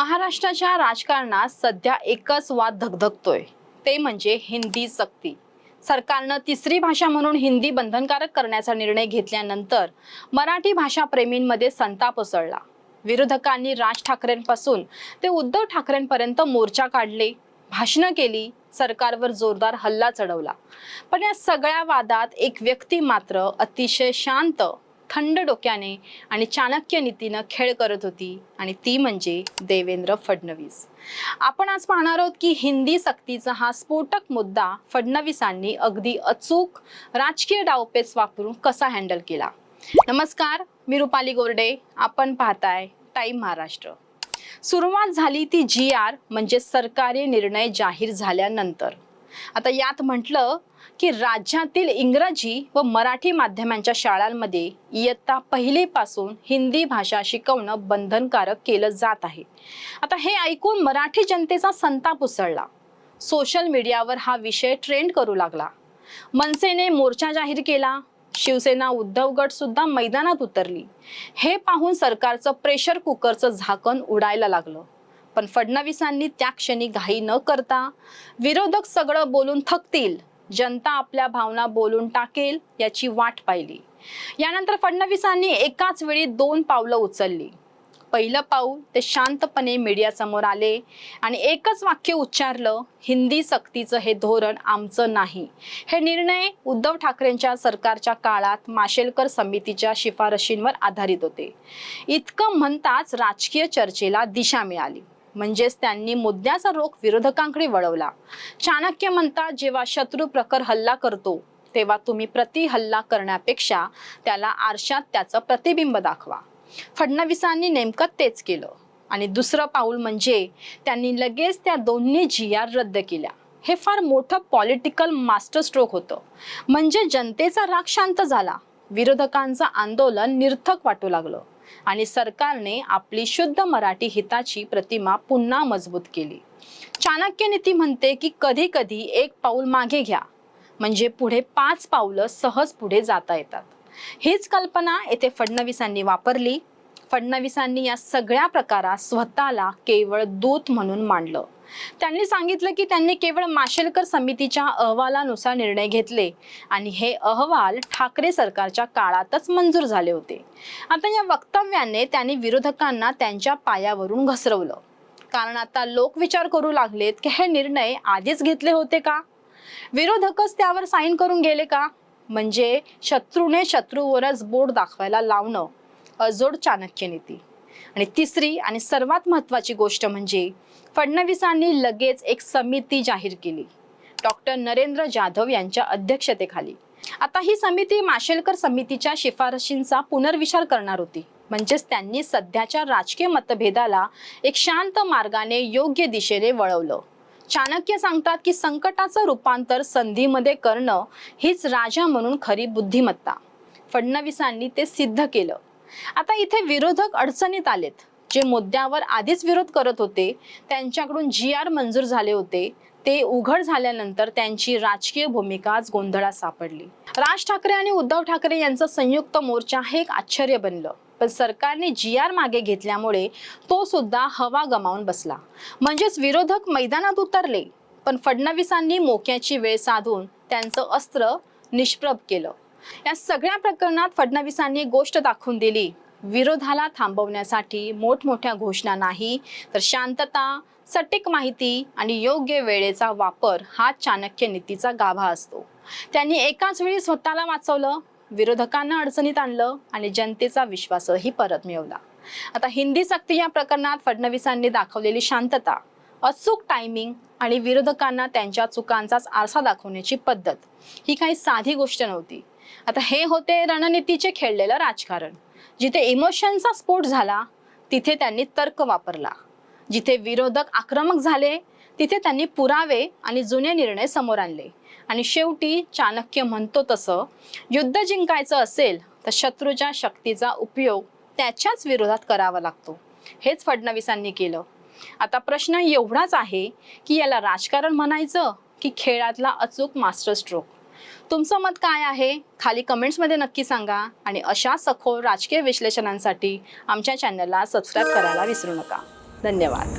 महाराष्ट्राच्या राजकारणात सध्या एकच वाद धगधगतोय. ते म्हणजे हिंदी सक्ती. सरकारनं तिसरी भाषा म्हणून हिंदी बंधनकारक करण्याचा निर्णय घेतल्यानंतर मराठी भाषा प्रेमींमध्ये संताप उसळला. विरोधकांनी राज ठाकरेंपासून ते उद्धव ठाकरेंपर्यंत मोर्चा काढले भाषणं केली सरकारवर जोरदार हल्ला चढवला. पण या सगळ्या वादात एक व्यक्ती मात्र अतिशय शांत थंड डोक्याने आणि चाणक्य नीतीनं खेळ करत होती आणि ती म्हणजे देवेंद्र फडणवीस. आपण आज पाहणार आहोत की हिंदी सक्तीचा हा स्फोटक मुद्दा फडणवीसांनी अगदी अचूक राजकीय डावपेच वापरून कसा हँडल केला? नमस्कार मी रुपाली गोरडे. आपण पाहताय टाईम महाराष्ट्र. सुरुवात झाली ती जी आर म्हणजे सरकारी निर्णय जाहीर झाल्यानंतर. आता यात म्हटलं की राज्यातील इंग्रजी व मराठी माध्यमांच्या शाळांमध्ये इयत्ता पहिलीपासून हिंदी भाषा शिकवणं बंधनकारक केलं जात आहे. आता हे ऐकून मराठी जनतेचा संताप उसळला. सोशल मीडियावर हा विषय ट्रेंड करू लागला. मनसेने मोर्चा जाहीर केला. शिवसेना उद्धव गट सुद्धा मैदानात उतरली. हे पाहून सरकारचं प्रेशर कुकरचं झाकण उडायला लागलं. पण फडणवीसांनी त्या क्षणी घाई न करता विरोधक सगळं बोलून थकतील जनता आपल्या भावना बोलून टाकेल याची वाट पाहिली. यानंतर फडणवीसांनी एकाच वेळी दोन पावलं उचलली. पहिलं पाऊल ते शांतपणे मीडियासमोर आले आणि एकच वाक्य उच्चारलं हिंदी सक्तीचं हे धोरण आमचं नाही. हे निर्णय उद्धव ठाकरेंच्या सरकारच्या काळात माशेलकर समितीच्या शिफारशींवर आधारित होते. इतकं म्हणताच राजकीय चर्चेला दिशा मिळाली. म्हणजेच त्यांनी मुद्द्याचा रोख विरोधकांकडे वळवला. चाणक्य म्हणतात जेव्हा शत्रू प्रखर हल्ला करतो तेव्हा तुम्ही प्रति हल्ला करण्यापेक्षा त्याला आरशात त्याचं प्रतिबिंब दाखवा. फडणवीसांनी नेमकं तेच केलं. आणि दुसरं पाऊल म्हणजे त्यांनी लगेच त्या दोन्ही जी आर रद्द केल्या. हे फार मोठं पॉलिटिकल मास्टर स्ट्रोक होतं. म्हणजे जनतेचा राग शांत झाला. विरोधकांचं आंदोलन निर्थक वाटू लागलं. आणि सरकारने आपली शुद्ध मराठी हिताची प्रतिमा पुन्हा मजबूत केली. चाणक्य नीती म्हणते की कधी कधी एक पाऊल मागे घ्या म्हणजे पुढे पाच पावलं सहज पुढे जाता येतात. हीच कल्पना येथे फडणवीसांनी वापरली. फडणवीसांनी या सगळ्या प्रकारात स्वतःला केवळ दूत म्हणून मांडलं. त्यांनी सांगितलं की त्यांनी केवळ माशेलकर समितीच्या अहवालानुसार निर्णय घेतले आणि हे अहवाल ठाकरे सरकारच्या काळातच मंजूर झाले होते. आता या वक्तव्याने त्यांनी विरोधकांना त्यांच्या पायावरून घसरवलं. कारण आता लोक विचार करू लागलेत की हे निर्णय आधीच घेतले होते का? विरोधकच त्यावर साईन करून गेले का? म्हणजे शत्रूने शत्रूवरच बोट दाखवायला लावणं अजोड चाणक्य नीती. आणि तिसरी आणि सर्वात महत्वाची गोष्ट म्हणजे फडणवीसांनी लगेच एक समिती जाहीर केली. डॉक्टर नरेंद्र जाधव यांच्या अध्यक्षतेखाली. आता ही समिती माशेलकर समितीच्या शिफारशींचा पुनर्विचार करणार होती. म्हणजेच त्यांनी सध्याच्या राजकीय मतभेदाला एक शांत मार्गाने योग्य दिशेने वळवलं. चाणक्य सांगतात की संकटाचं रूपांतर संधीमध्ये करणं हीच राजा म्हणून खरी बुद्धिमत्ता. फडणवीसांनी ते सिद्ध केलं. आता इथे विरोधक अडचणीत आलेत. जे मुद्द्यावर आधीच विरोध करत होते त्यांच्याकडून जी आर मंजूर झाले होते ते उघड झाल्यानंतर त्यांची राजकीय भूमिकाच गोंधळात सापडली. राज ठाकरे आणि उद्धव ठाकरे यांचं संयुक्त मोर्चा हे एक आश्चर्य बनलं. पण सरकारने जी आर मागे घेतल्यामुळे तो सुद्धा हवा गमावून बसला. म्हणजेच विरोधक मैदानात उतरले पण फडणवीसांनी मोक्याची वेळ साधून त्यांचं अस्त्र निष्प्रभ केलं. या सगळ्या प्रकरणात फडणवीसांनी गोष्ट दाखवून दिली. विरोधाला थांबवण्यासाठी मोठमोठ्या घोषणा नाही तर शांतता सटीक माहिती आणि योग्य वेळेचा वापर हा चाणक्य नीतीचा गाभा असतो. त्यांनी एकाच वेळी स्वतःला वाचवलं विरोधकांना अडचणीत आणलं आणि जनतेचा विश्वासही परत मिळवला. आता हिंदी सक्ती या प्रकरणात फडणवीसांनी दाखवलेली शांतता. अचूक टायमिंग आणि विरोधकांना त्यांच्या चुकांचाच आरसा दाखवण्याची पद्धत. ही काही साधी गोष्ट नव्हती. आता हे होते रणनीतीचे खेळलेलं राजकारण. जिथे इमोशनचा स्फोट झाला तिथे त्यांनी तर्क वापरला. जिथे विरोधक आक्रमक झाले तिथे त्यांनी पुरावे आणि जुने निर्णय समोर आणले. आणि शेवटी चाणक्य म्हणतो तसं युद्ध जिंकायचं असेल तर शत्रूच्या शक्तीचा उपयोग त्याच्याच विरोधात करावा लागतो. हेच फडणवीसांनी केलं. आता प्रश्न एवढाच आहे की याला राजकारण म्हणायचं की खेळातला अचूक मास्टर स्ट्रोक तुमचं मत काय आहे? खाली कमेंट्समध्ये नक्की सांगा आणि अशा सखोल राजकीय विश्लेषणांसाठी आमच्या चॅनलला सबस्क्राईब करायला विसरू नका. धन्यवाद.